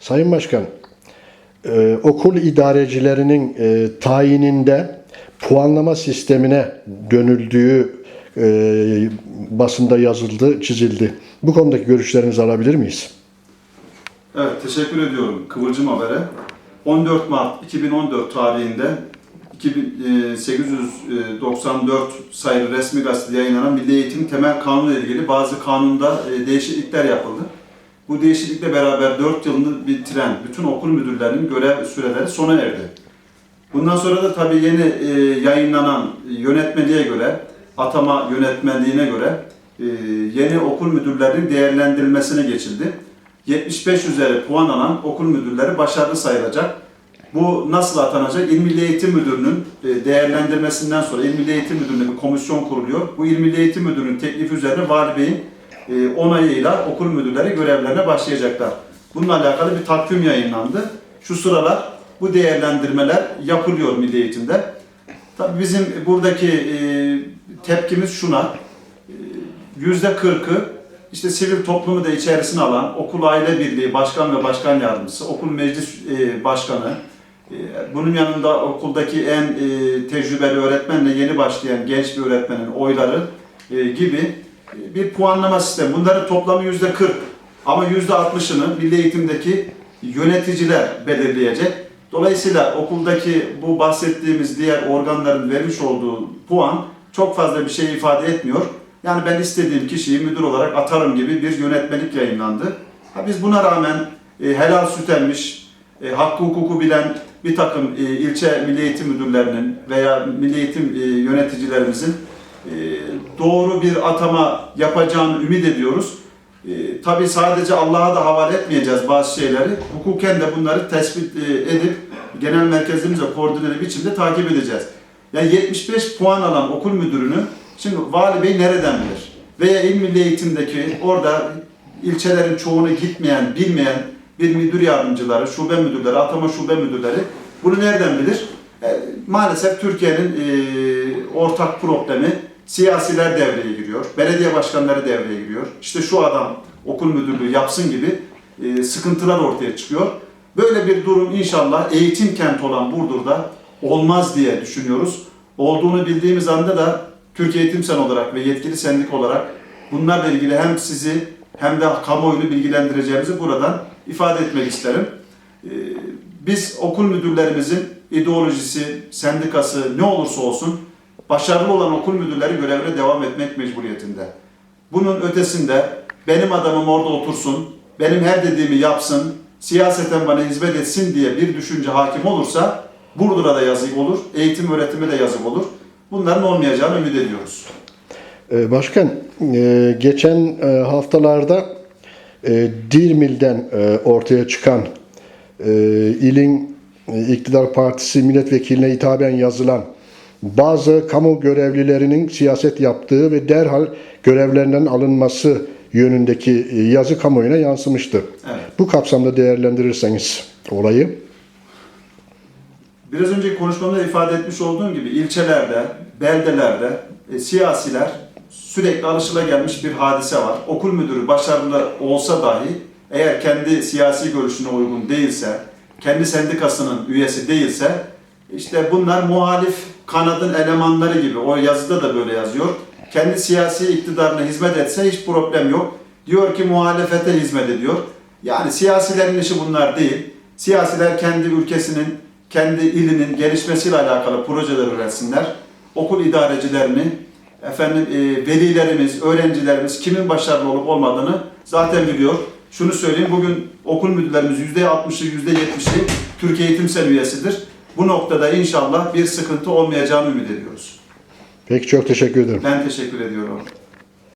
Sayın Başkan, e, okul idarecilerinin e, tayininde puanlama sistemine dönüldüğü e, basında yazıldı, çizildi. Bu konudaki görüşlerinizi alabilir miyiz? Evet, teşekkür ediyorum Kıvılcım Haber'e. 14 Mart 2014 tarihinde 2894 sayılı resmi gazetede yayınlanan Milli Eğitim Temel Kanunu ile ilgili bazı kanunda e, değişiklikler yapıldı. Bu değişiklikle beraber 4 yılını bitiren bütün okul müdürlerinin görev süreleri sona erdi. Bundan sonra da tabii yeni e, yayınlanan yönetmeliğe göre, atama yönetmeliğine göre e, yeni okul müdürlerinin değerlendirilmesine geçildi. 75 üzeri puan alan okul müdürleri başarılı sayılacak. Bu nasıl atanacak? İl Milli Eğitim Müdürü'nün e, değerlendirmesinden sonra İl Milli Eğitim Müdürlüğü'ne bir komisyon kuruluyor. Bu İl Milli Eğitim Müdürü'nün teklifi üzerine Vali Bey'in e, onayıyla okul müdürleri görevlerine başlayacaklar. Bununla alakalı bir takvim yayınlandı. Şu sıralar bu değerlendirmeler yapılıyor Milli Eğitim'de. Tabii bizim buradaki e, tepkimiz şuna. Yüzde kırkı işte sivil toplumu da içerisine alan okul aile birliği başkan ve başkan yardımcısı, okul meclis e, başkanı, e, bunun yanında okuldaki en e, tecrübeli öğretmenle yeni başlayan genç bir öğretmenin oyları e, gibi e, bir puanlama sistemi. Bunların toplamı yüzde 40 ama yüzde 60'ını milli eğitimdeki yöneticiler belirleyecek. Dolayısıyla okuldaki bu bahsettiğimiz diğer organların vermiş olduğu puan çok fazla bir şey ifade etmiyor. Yani ben istediğim kişiyi müdür olarak atarım gibi bir yönetmelik yayınlandı. Ha biz buna rağmen e, helal süt emmiş, e, hakkı hukuku bilen bir takım e, ilçe milli eğitim müdürlerinin veya milli eğitim e, yöneticilerimizin doğru bir atama yapacağını ümit ediyoruz. E, tabii sadece Allah'a da havale etmeyeceğiz bazı şeyleri. Hukuken de bunları tespit e, edip genel merkezimizle koordineli biçimde takip edeceğiz. Yani 75 puan alan okul müdürünü şimdi Vali Bey nereden bilir? Veya İl Milli Eğitim'deki orada ilçelerin çoğunu gitmeyen, bilmeyen bir müdür yardımcıları, şube müdürleri, atama şube müdürleri bunu nereden bilir? E, maalesef Türkiye'nin e, ortak problemi siyasiler devreye giriyor, belediye başkanları devreye giriyor. İşte şu adam okul müdürlüğü yapsın gibi e, sıkıntılar ortaya çıkıyor. Böyle bir durum inşallah eğitim kenti olan Burdur'da olmaz diye düşünüyoruz. Olduğunu bildiğimiz anda da Türkiye Eğitim Sen olarak ve yetkili sendik olarak bunlarla ilgili hem sizi hem de kamuoyunu bilgilendireceğimizi buradan ifade etmek isterim. Ee, Biz okul müdürlerimizin ideolojisi, sendikası ne olursa olsun başarılı olan okul müdürleri görevine devam etmek mecburiyetinde. Bunun ötesinde benim adamım orada otursun, benim her dediğimi yapsın, siyaseten bana hizmet etsin diye bir düşünce hakim olursa Burdur'a da yazık olur, eğitim öğretime de yazık olur. Bunların olmayacağını ümit ediyoruz. Ee, Başkan, e, geçen e, haftalarda e, Dirmil'den ortaya çıkan ilin iktidar partisi milletvekiline hitaben yazılan bazı kamu görevlilerinin siyaset yaptığı ve derhal görevlerinden alınması yönündeki e, yazı kamuoyuna yansımıştı. Evet. Bu kapsamda değerlendirirseniz olayı. Biraz önceki konuşmamda ifade etmiş olduğum gibi ilçelerde, beldelerde e, siyasiler sürekli alışılagelmiş bir hadise var. Okul müdürü başarılı olsa dahi eğer kendi siyasi görüşüne uygun değilse, kendi sendikasının üyesi değilse işte bunlar muhalif kanadın elemanları gibi. O yazıda da böyle yazıyor. Kendi siyasi iktidarına hizmet etse hiç problem yok. Diyor ki muhalefete hizmet ediyor. Yani siyasilerin işi bunlar değil. Siyasiler kendi ülkesinin, kendi ilinin gelişmesiyle alakalı projeler üretsinler. Okul idarecilerini, efendim e, velilerimiz, öğrencilerimiz kimin başarılı olup olmadığını zaten biliyor. Şunu söyleyeyim, bugün okul müdürlerimiz %60'ı, %70'i Türkiye Eğitim Sen üyesidir. Bu noktada inşallah bir sıkıntı olmayacağını ümit ediyoruz. Peki çok teşekkür ederim. Ben teşekkür ediyorum.